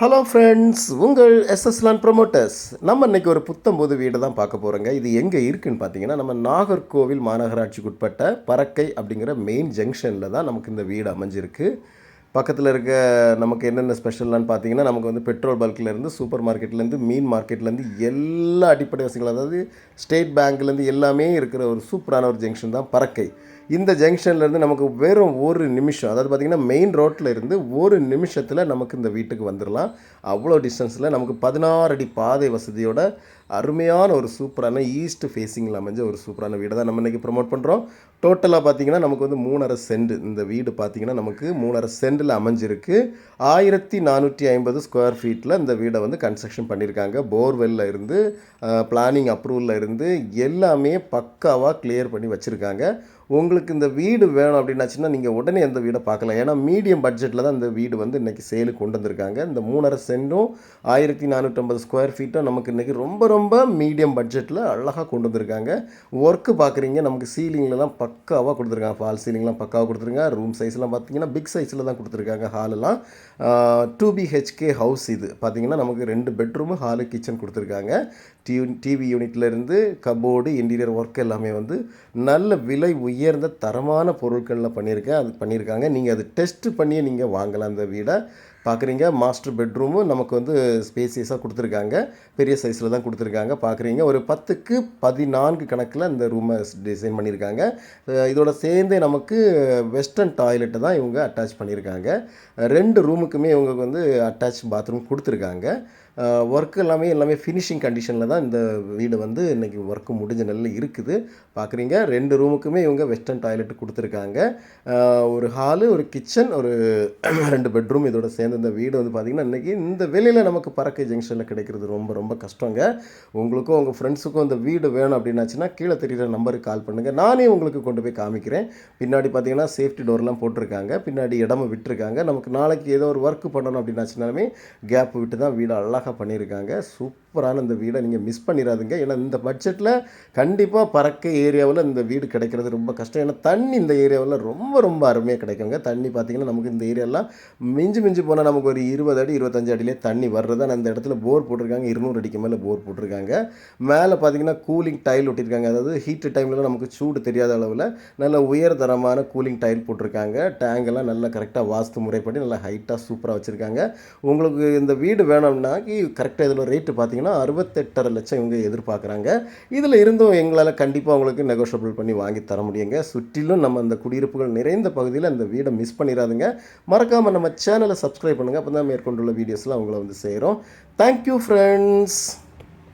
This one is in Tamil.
ஹலோ ஃப்ரெண்ட்ஸ் உங்கள் எஸ்எஸ்லான் ப்ரொமோட்டர்ஸ் நம்ம இன்றைக்கி ஒரு புத்தம்போது வீடு தான் பார்க்க போகிறோங்க இது எங்கே இருக்குன்னு பார்த்தீங்கன்னா நம்ம நாகர்கோவில் மாநகராட்சிக்கு உட்பட்ட பறக்கை அப்படிங்கிற மெயின் ஜங்ஷனில் தான் நமக்கு இந்த வீடு அமைஞ்சிருக்கு. பக்கத்தில் இருக்க நமக்கு என்னென்ன ஸ்பெஷல்லான்னு பார்த்தீங்கன்னா நமக்கு வந்து பெட்ரோல் பல்க்லேருந்து சூப்பர் மார்க்கெட்லேருந்து மீன் மார்க்கெட்லேருந்து எல்லா அடிப்படை வசதிகள் அதாவது ஸ்டேட் பேங்க்லேருந்து எல்லாமே இருக்கிற ஒரு சூப்பரான ஒரு ஜங்ஷன் தான் பறக்கை. இந்த ஜங்ஷன்லேருந்து நமக்கு வெறும் ஒரு நிமிஷம் அதாவது பார்த்திங்கன்னா மெயின் ரோட்டில் இருந்து ஒரு நிமிஷத்தில் நமக்கு இந்த வீட்டுக்கு வந்துடலாம். அவ்வளோ டிஸ்டன்ஸில் நமக்கு பதினாறு அடி பாதை வசதியோட அருமையான ஒரு சூப்பரான ஈஸ்ட் ஃபேஸிங்கில் அமைஞ்ச ஒரு சூப்பரான வீடை தான் நம்ம இன்றைக்கி ப்ரொமோட் பண்ணுறோம் டோட்டலாக பார்த்தீங்கன்னா நமக்கு வந்து மூணரை சென்ட் இந்த வீடு பார்த்தீங்கன்னா நமக்கு மூணரை சென்ட் சென்டில் அமைஞ்சிருக்கு. ஆயிரத்தி நானூற்றி ஐம்பது ஸ்கொயர் ஃபீட்டில் இந்த வீடை வந்து கன்ஸ்ட்ரக்ஷன் பண்ணியிருக்காங்க. போர்வெல்ல இருந்து பிளானிங் அப்ரூவலில் இருந்து எல்லாமே பக்காவாக கிளியர் பண்ணி வச்சுருக்காங்க. உங்களுக்கு இந்த வீடு வேணும் அப்படின்னாச்சுன்னா நீங்கள் உடனே அந்த வீடை பார்க்கலாம். ஏன்னா மீடியம் பட்ஜெட்டில் தான் இந்த வீடு வந்து இன்றைக்கி சேலுக்கு கொண்டு வந்திருக்காங்க. இந்த மூணரை சென்டும் ஆயிரத்தி நானூற்றம்பது ஸ்கொயர் ஃபீட்டும் நமக்கு இன்றைக்கி ரொம்ப ரொம்ப மீடியம் பட்ஜெட்டில் அழகாக கொண்டு வந்திருக்காங்க. ஒர்க்கு பார்க்குறீங்க நமக்கு சீலிங்லலாம் பக்காவாக கொடுத்துருக்காங்க. ஃபால் சீலிங்லாம் பக்காவாக கொடுத்துருக்காங்க. ரூம் சைஸ்லாம் பார்த்தீங்கன்னா பிக் சைஸில் தான் கொடுத்துருக்காங்க ஹாலெல்லாம் டூ பிஹெச்கே ஹவுஸ் இது. பார்த்தீங்கன்னா நமக்கு ரெண்டு பெட்ரூமு ஹாலு கிச்சன் கொடுத்துருக்காங்க. டிவி டிவி யூனிட்லேருந்து கபோர்டு இன்டீரியர் ஒர்க் எல்லாமே வந்து நல்ல விலை உயர்ந்த தரமான பொருட்களில் பண்ணியிருக்கேன் அது பண்ணியிருக்காங்க நீங்கள் அது டெஸ்ட் பண்ணியே நீங்கள் வாங்கலாம். அந்த வீடை பார்க்குறீங்க மாஸ்டர் பெட்ரூமும் நமக்கு வந்து ஸ்பேசியஸாக கொடுத்துருக்காங்க. பெரிய சைஸில் தான் கொடுத்துருக்காங்க. பார்க்குறீங்க ஒரு பத்துக்கு பதினான்கு கணக்கில் இந்த ரூமை டிசைன் பண்ணியிருக்காங்க இதோட சேர்ந்தே நமக்கு வெஸ்டர்ன் டாய்லெட்டை தான் இவங்க அட்டாச் பண்ணியிருக்காங்க ரெண்டு ரூமுக்குமே இவங்க வந்து அட்டாச் பாத்ரூம் கொடுத்துருக்காங்க. ஒர்க் எல்லாமே எல்லாமே ஃபினிஷிங் கண்டிஷனில் தான் இந்த வீடு வந்து இன்றைக்கி ஒர்க்கு முடிஞ்ச நிலையில் இருக்குது. பார்க்குறீங்க ரெண்டு ரூமுக்குமே இவங்க வெஸ்டர்ன் டாய்லெட் கொடுத்துருக்காங்க. ஒரு ஹாலு ஒரு கிச்சன் ஒரு ரெண்டு பெட்ரூம் இதோட சேர்ந்து இந்த வீடு வந்து பார்த்திங்கன்னா இன்றைக்கி இந்த வெளியில் நமக்கு பறக்க ஜங்ஷனில் கிடைக்கிறது ரொம்ப ரொம்ப கஷ்டங்க. உங்களுக்கும் உங்கள் ஃப்ரெண்ட்ஸுக்கும் இந்த வீடு வேணும் அப்படின்னாச்சுன்னா கீழே தெரிகிற நம்பருக்கு கால் பண்ணுங்கள் நானே உங்களுக்கு கொண்டு போய் காமிக்கிறேன். பின்னாடி பார்த்தீங்கன்னா சேஃப்டி டோர்லாம் போட்டிருக்காங்க. பின்னாடி இடமா விட்டுருக்காங்க. நமக்கு நாளைக்கு ஏதோ ஒரு ஒர்க் பண்ணணும் அப்படின்னாச்சுனாலுமே கேப் விட்டு தான் வீடு அழகாக பண்ணியிருக்காங்க. சூப்பரான இந்த வீடை நீங்கள் மிஸ் பண்ணிடாதுங்க ஏன்னா இந்த பட்ஜெட்டில் கண்டிப்பாக பறக்க ஏரியாவில் இந்த வீடு கிடைக்கிறது ரொம்ப கஷ்டம். ஏன்னா தண்ணி இந்த ஏரியாவில் ரொம்ப ரொம்ப அருமையாக கிடைக்குங்க. தண்ணி பார்த்தீங்கன்னா நமக்கு இந்த ஏரியாலாம் மிஞ்சி மிஞ்சி போனால் நமக்கு ஒரு இருபது அடி இருபத்தஞ்சு அடியிலே தண்ணி வர்றது அந்த இடத்துல போர் போட்டிருக்காங்க. இருநூறு அடிக்கு மேலே போர் போட்டிருக்காங்க. மேலே பார்த்தீங்கன்னா கூலிங் டைல் ஒட்டியிருக்காங்க அதாவது ஹீட்டு டைமில் நமக்கு சூடு தெரியாத அளவில் நல்ல உயர்தரமான கூலிங் டைல் போட்டிருக்காங்க. டேங்கெல்லாம் நல்லா கரெக்டாக வாஸ்து முறைப்படி நல்லா ஹைட்டாக சூப்பராக வச்சுருக்காங்க. உங்களுக்கு இந்த வீடு வேணும்னா கரெக்டாக இதில் ரேட்டு பார்த்தீங்கன்னா அறுபத்தெட்டரை லட்சம் இவங்க எதிர்பார்க்குறாங்க இதில் இருந்தும் எங்களால் கண்டிப்பாக உங்களுக்கு நெகோஷியபிள் பண்ணி வாங்கி தர முடியுங்க. சுற்றிலும் நம்ம அந்த குடியிருப்புகள் நிறைந்த பகுதியில் அந்த வீடை மிஸ் பண்ணிடாதுங்க. மறக்காமல் நம்ம சேனலை சப்ஸ்கிரைப் பண்ணுங்கள் அப்போ தான் மேற்கொண்டுள்ள வீடியோஸ்லாம் உங்களை வந்து செய்கிறோம் தேங்க்யூ ஃப்ரெண்ட்ஸ்